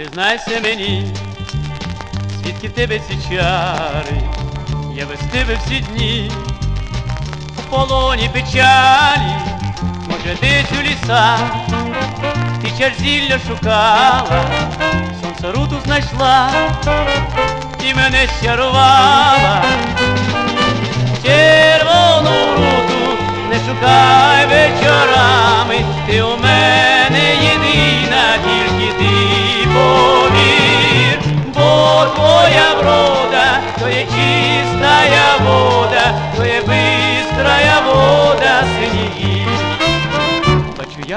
признайся мені, звідки тебе ці чари, я без тебе всі дні, у полоні печалі, може десь у лісах, ти чар зілля шукала, сонце руту знайшла, і мене щарувала.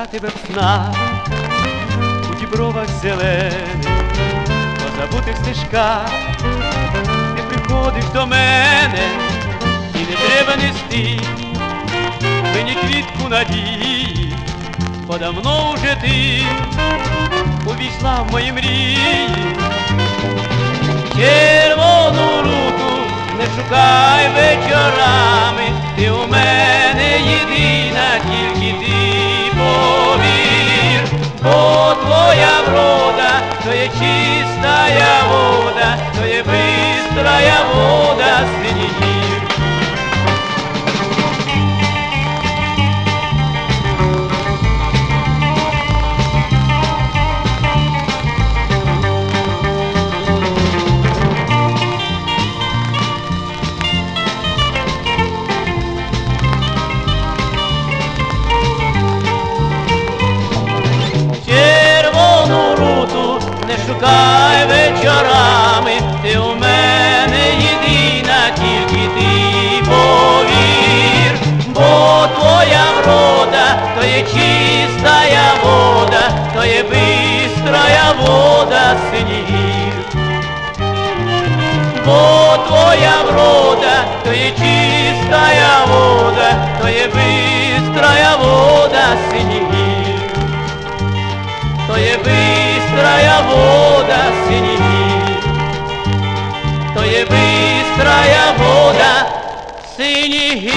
Я тебе в снах, у дібровах зелених, по забутих стежках, ти приходиш до мене, і не треба нести мені квітку надії, бо давно вже ти увійшла в мої мрії. Червону руту не шукай вечорами, врода, то є чистая вода синіх.